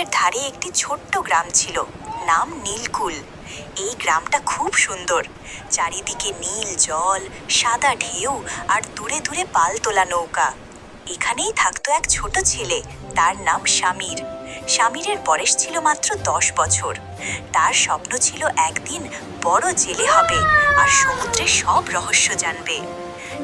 সমুদ্রের ধারে একটি ছোট্ট গ্রাম ছিল, নাম নীলকুল। এই গ্রামটা খুব সুন্দর। চারিদিকে নীল জল, সাদা ঢেউ আর দূরে দূরে পাল তোলা নৌকা। এখানেই থাকতো এক ছোট ছেলে, তার নাম স্বামীর স্বামীরের বয়স ছিল মাত্র দশ বছর। তার স্বপ্ন ছিল একদিন বড় জেলে হবে আর সমুদ্রের সব রহস্য জানবে।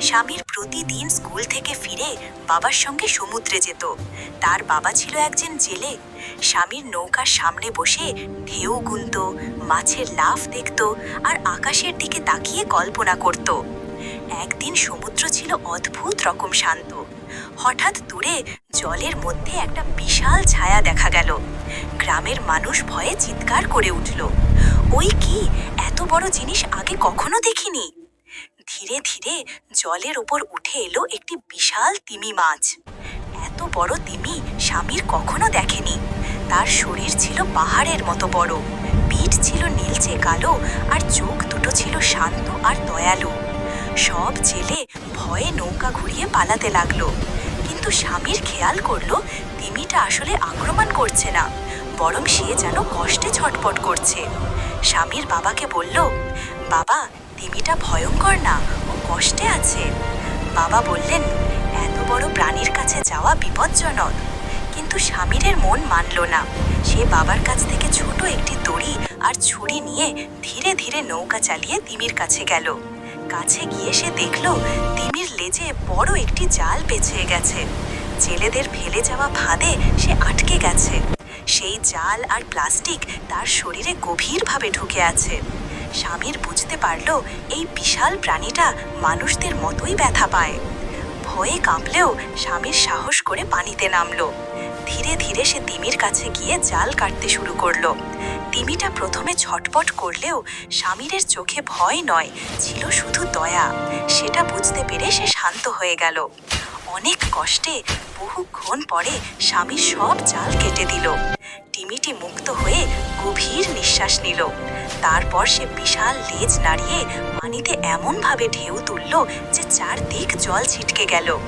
স্বামীর প্রতিদিন স্কুল থেকে ফিরে বাবার সঙ্গে সমুদ্রে যেত। তার বাবা ছিল একজন জেলে। স্বামীর নৌকার সামনে বসে ঢেউ গুনত, মাছের লাফ দেখত আর আকাশের দিকে তাকিয়ে কল্পনা করত। একদিন সমুদ্র ছিল অদ্ভুত রকম শান্ত। হঠাৎ দূরে জলের মধ্যে একটা বিশাল ছায়া দেখা গেল। গ্রামের মানুষ ভয়ে চিৎকার করে উঠল। ওই কি? এত বড় জিনিস আগে কখনো দেখিনি। ধীরে ধীরে জলের ওপর উঠে এলো একটি বিশাল তিমি মাছ। এত বড় তিমি স্বামীর কখনো দেখেনি। তার শরীর ছিল পাহাড়ের মতো বড়। পিঠ ছিল নীলচে কালো আর চোখ দুটো ছিল শান্ত আর দয়ালু। সব জেলে ভয়ে নৌকা ঘুরিয়ে পালাতে লাগল। কিন্তু স্বামীর খেয়াল করল তিমিটা আসলে আক্রমণ করছে না, বরং সে যেন কষ্টে ছটপট করছে। স্বামীর বাবাকে বলল, বাবা তিমিটা ভয়ঙ্কর না, ও কষ্টে আছে। বাবা বললেন, এত বড় প্রাণীর কাছে যাওয়া বিপজ্জনক। কিন্তু স্বামীরের মন মানল না। সে বাবার কাছ থেকে ছোট একটি দড়ি আর ছুরি নিয়ে ধীরে ধীরে নৌকা চালিয়ে তিমির কাছে গেল। কাছে গিয়ে সে দেখল, তিমির লেজে বড় একটি জাল পেঁচিয়ে গেছে। জেলেদের ফেলে যাওয়া ফাঁদে সে আটকে গেছে। সেই জাল আর প্লাস্টিক তার শরীরে গভীরভাবে ঢুকে আছে। স্বামীর বুঝতে পারল এই বিশাল প্রাণীটা মানুষদের মতোই ব্যথা পায়। ভয়ে কাঁপলেও স্বামীর সাহস করে পানিতে নামলো। ধীরে ধীরে সে তিমির কাছে গিয়ে জাল কাটতে শুরু করল। তিমিটা প্রথমে ছটপট করলেও স্বামীরের চোখে ভয় নয়, ছিল শুধু দয়া। সেটা বুঝতে পেরে সে শান্ত হয়ে গেল। অনেক কষ্টে বহুক্ষণ পরে স্বামী সব জাল কেটে দিল। টিমিটি মুক্ত হয়ে গভীর নিঃশ্বাস নিল। তারপর সে বিশাল লেজ নাড়িয়ে পানিতে এমনভাবে ঢেউ তুলল যে চারদিক জল ছিটকে গেল।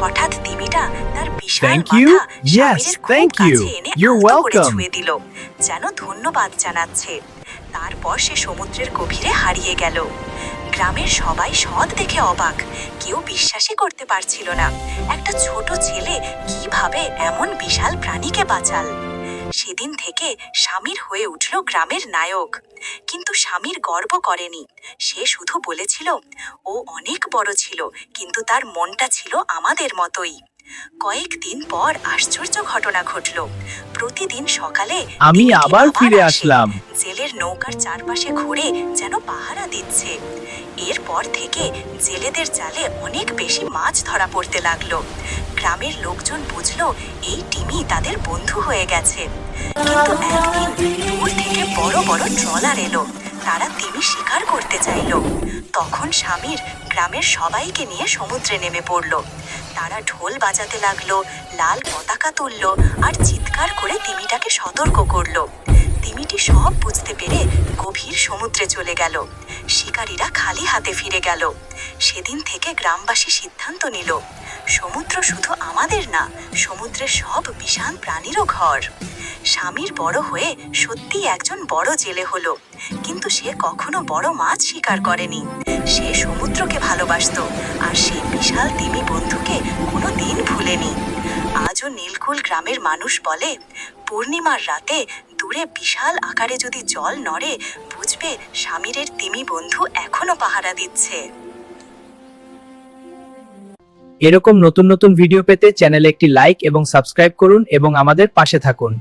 হঠাৎ তিমিটা তার বিশাল মাথা Yes, খুব কাছে এনে আলতো করে ছুঁয়ে দিল যেন ধন্যবাদ জানাচ্ছে। তারপর সে সমুদ্রের গভীরে হারিয়ে গেল। গ্রামের সবাই সৎ দেখে অবাক। কেউ বিশ্বাসই করতে পারছিল না। একটা ছোট ছেলে কীভাবে এমন বিশাল প্রাণীকে বাঁচাল? সেদিন থেকে স্বামীর হয়ে উঠল গ্রামের নায়ক। কিন্তু স্বামীর গর্ব করেনি। সে শুধু বলেছিল, ও অনেক বড় ছিল, কিন্তু তার মনটা ছিল আমাদের মতোই। কয়েকদিন পর আশ্চর্য ঘটনা ঘটল। প্রতিদিন সকালে আমি আবার ফিরে আসলাম। জেলের নৌকার চারপাশে ঘুরে যেন পাহারা দিচ্ছে। এরপর থেকে জেলেদের জালে অনেক বেশি মাছ ধরা পড়তে লাগল। গ্রামের লোকজন বুঝলো এই টিমি তাদের বন্ধু হয়ে গেছে। কিন্তু একদিন বড় ট্রলার এলো। তারা তিমি শিকার করতে চাইল। তখন স্বামীর গ্রামের সবাইকে নিয়ে সমুদ্রে নেমে পড়ল। তারা ঢোল বাজাতে লাগল, লাল পতাকা তুললো আর চিৎকার করে তিমিটাকে সতর্ক করল। তিমিটি সব বুঝতে পেরে গভীর সমুদ্রে চলে গেল। শিকারীরা খালি হাতে ফিরে গেল। সেদিন থেকে গ্রামবাসী সিদ্ধান্ত নিল, সমুদ্র শুধু আমাদের না, সমুদ্রের সব বিশাল প্রাণীরও ঘর। স্বামীর বড় হয়ে সত্যি একজন বড় জেলে হলো। কিন্তু সে কখনো বড় মাছ শিকার করেনি। সে সমুদ্রকে ভালোবাসতো, আর সেই বিশাল তিমি বন্ধুকে কোনো দিন ভুলেনি। আজও নীলকুল গ্রামের মানুষ বলে, পূর্ণিমার রাতে দূরে বিশাল আকারে যদি জল নড়ে, বুঝবে স্বামীরের তিমি বন্ধু এখনও পাহারা দিচ্ছে। এরকম নতুন নতুন ভিডিও পেতে চ্যানেলে একটি লাইক এবং সাবস্ক্রাইব করুন এবং আমাদের পাশে থাকুন।